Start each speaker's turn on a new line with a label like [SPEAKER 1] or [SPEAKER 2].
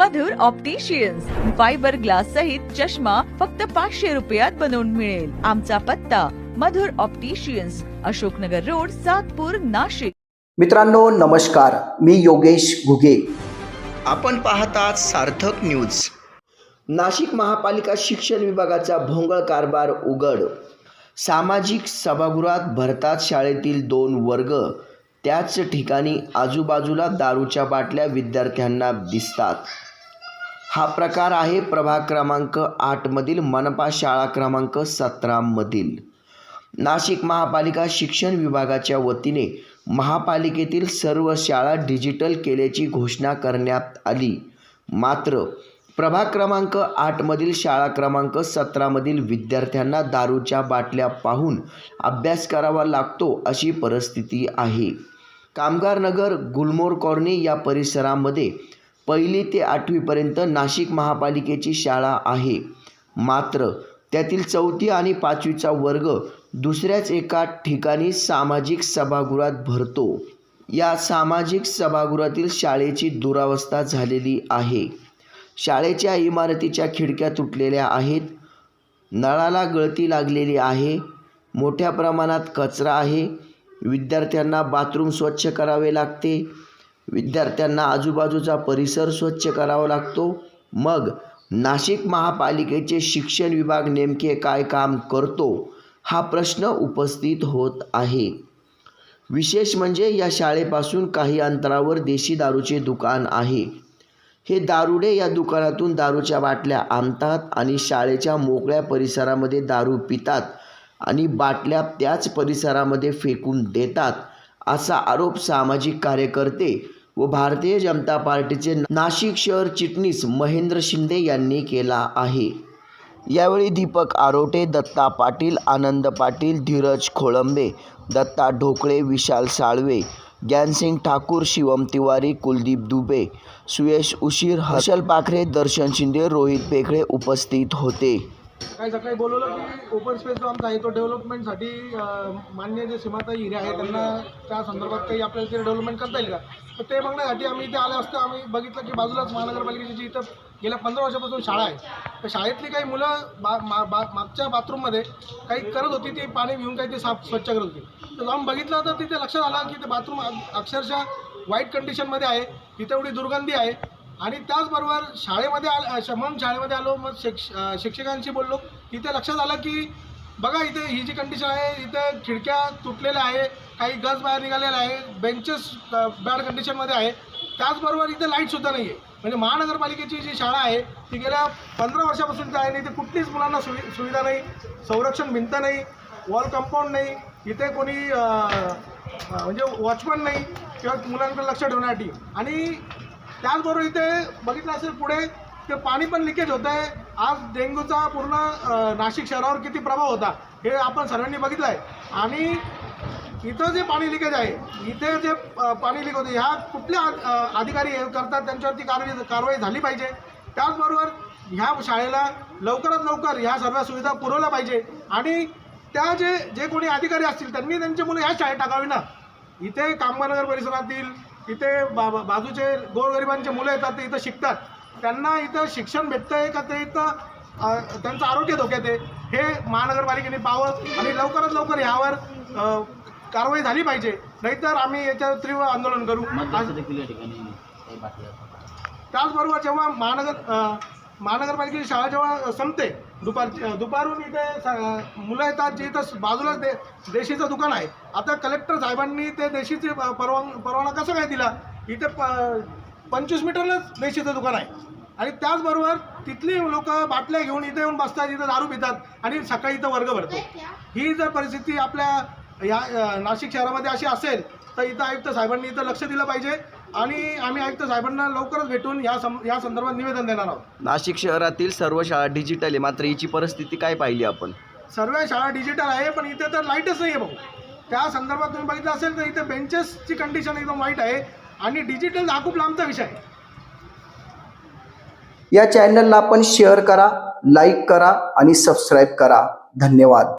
[SPEAKER 1] मधुर opticians fibre glass सहित चष्मा फक्त पाचशे रुपयात बनवून मिळेल. आमचा पत्ता मधुर ऑप्टिशियन्स अशोकनगर रोड सातपूर नाशिक.
[SPEAKER 2] मित्रांनो नमस्कार. मी योगेश घुगे.
[SPEAKER 3] आपण पाहतात सार्थक न्यूज नाशिक महापालिका शिक्षण विभागाचा भोंगळ कारभार उघड. सामाजिक सभागृहात भरतात शाळेतील दोन वर्ग त्याच ठिकाणी आजूबाजूला दारूच्या बाटल्या विद्यार्थ्यांना दिसतात. हा प्रकार आहे प्रभाग क्रमांक आठमधील मनपा शाळा क्रमांक सतरामधील नाशिक महापालिका शिक्षण विभागाच्या वतीने महापालिकेतील सर्व शाळा डिजिटल केल्याची घोषणा करण्यात आली. मात्र प्रभाग क्रमांक आठमधील शाळा क्रमांक सतरामधील विद्यार्थ्यांना दारूच्या बाटल्या पाहून अभ्यास करावा लागतो अशी परिस्थिती आहे. कामगार नगर गुलमोर कॉलनी या परिसरामध्ये पहिली ते आठवीपर्यंत नाशिक महापालिकेची शाळा आहे. मात्र त्यातील चौथी आणि पाचवीचा वर्ग दुसऱ्याच एका ठिकाणी सामाजिक सभागृहात भरतो. या सामाजिक सभागृहातील शाळेची दुरावस्था झालेली आहे. शाळेच्या इमारतीच्या खिडक्या तुटलेल्या आहेत. नळाला गळती लागलेली आहे. मोठ्या प्रमाणात कचरा आहे. विद्यार्थ्यांना बाथरूम स्वच्छ करावे लागते. विद्यार्थ्यांना आजूबाजूचा परिसर स्वच्छ करावा लागतो. मग नाशिक महापालिकेचे शिक्षण विभाग नेमके काय काम करतो हा प्रश्न उपस्थित होत आहे. विशेष म्हणजे या शाळेपासून काही अंतरावर देशी दारूचे दुकान आहे. हे दारुडे या दुकानातून दारूच्या बाटल्या आणतात आणि शाळेच्या मोकळ्या परिसरामध्ये दारू पितात आणि बाटल्या त्याच परिसरामध्ये फेकून देतात असा आरोप सामाजिक कार्यकर्ते व भारतीय जनता पार्टीचे नाशिक शहर चिटणीस महेंद्र शिंदे यांनी केला आहे. यावेळी दीपक आरोटे दत्ता पाटील आनंद पाटील धीरज खोळंबे दत्ता ढोकळे विशाल साळवे ज्ञानसिंग ठाकूर शिवम तिवारी कुलदीप दुबे सुयश उशीर हर्षल पाखरे दर्शन शिंदे रोहित पेखळे उपस्थित होते.
[SPEAKER 4] सकाळी सकाळी बोलवलं की ओपन स्पेस जो आमचा आहे तो डेव्हलपमेंटसाठी मान्य जे सीमाताई हिरे आहे त्यांना त्या संदर्भात काही आपल्याला ते डेव्हलपमेंट करता येईल का? तर ते बघण्यासाठी आम्ही इथे आले असतो आम्ही बघितलं की बाजूलाच महानगरपालिकेची जी इथं गेल्या पंधरा वर्षापासून शाळा आहे तर शाळेतली काही मुलं बा मा बा मागच्या बाथरूममध्ये काही करत होती ती पाणी घेऊन काही ते साफ स्वच्छ करत होती. तर जाऊन बघितलं तर तिथे लक्षात आलं की ते बाथरूम अक्षरशः वाईट कंडिशनमध्ये आहे तिथे एवढी दुर्गंधी आहे आणि त्याचबरोबर शाळेमध्ये आल श- मग शाळेमध्ये आलो मग शिक्ष शिक्षकांशी बोललो. तिथे लक्षात आलं की बघा इथे ही जी कंडिशन आहे इथे खिडक्या तुटलेल्या आहे काही गज बाहेर निघालेला आहे बेंचेस बॅड कंडिशनमध्ये आहे. त्याचबरोबर इथे लाईटसुद्धा नाही आहे म्हणजे महानगरपालिकेची जी शाळा आहे ती गेल्या पंधरा वर्षापासून आहे आणि इथे कुठलीच मुलांना सुवि सुविधा नाही संरक्षण भिंत नाही वॉल कंपाऊंड नाही इथे कोणी म्हणजे वॉचमन नाही किंवा मुलांकडे लक्ष ठेवण्यासाठी. आणि त्याचबरोबर इथे बघितलं असेल पुढे ते पाणी पण लिकेज होतं आहे आज डेंग्यूचा पूर्ण नाशिक शहरावर किती प्रभाव होता हे आपण सर्वांनी बघितलं आहे आणि इथं जे पाणी लिकेज आहे इथे जे पाणी लिक होते ह्या कुठल्या अधिकारी हे करतात त्यांच्यावरती कारवाई कारवाई झाली पाहिजे. त्याचबरोबर ह्या शाळेला लवकरात लवकर ह्या सर्व सुविधा पुरवल्या पाहिजे. आणि त्या जे जे कोणी अधिकारी असतील त्यांनी त्यांची मुलं ह्या शाळेत टाकावी ना. इथे कामगारनगर परिसरातील इथे बा बाजूचे गोरगरिबांचे मुलं येतात ते इथं शिकतात. त्यांना इथं शिक्षण भेटतंय का ते इथं त्यांचं आरोग्य धोक्यात आहे. हे महानगरपालिकेने पाहावं आणि लवकरात लवकर यावर कारवाई झाली पाहिजे. नाहीतर आम्ही याच्यावर तीव्र आंदोलन करू. त्याचबरोबर जेव्हा महानगर महानगरपालिकेची शाळा जेव्हा संपते दुपारची दुपारहून दुपारून इथे स- मुलं येतात जे इथं बाजूलाच दे देशीचं दुकान आहे. आता कलेक्टर साहेबांनी ते देशीचे परवान परवाना कसं काय दिला? इथे प पंचवीस मीटरलाच देशीचं दुकान आहे. आणि त्याचबरोबर तिथली लोक बाटल्या घेऊन इथे येऊन बसतात इथं दारू पितात आणि सकाळी इथं वर्ग भरतो. ही जर परिस्थिती आपल्या या नाशिक शहरामध्ये अशी असेल तर इथं आयुक्त साहेबांनी इथं लक्ष दिलं पाहिजे आणि आम्ही आयुक्त साहेबांना लवकरच भेटून या सं या संदर्भात निवेदन देणार आहोत.
[SPEAKER 3] नाशिक शहरातील सर्व शाळा डिजिटल आहे. मात्र हिची परिस्थिती काय पाहिली आपण?
[SPEAKER 4] सर्व शाळा डिजिटल आहे पण इथे तर लाईटच नाही आहे भाऊ. त्या संदर्भात तुम्ही बघितलं असेल तर इथे बेंचेसची कंडिशन एकदम वाईट आहे आणि डिजिटल हा खूप लांबचा विषय आहे.
[SPEAKER 2] या चॅनलला आपण शेअर करा लाईक करा आणि सबस्क्राईब करा. धन्यवाद.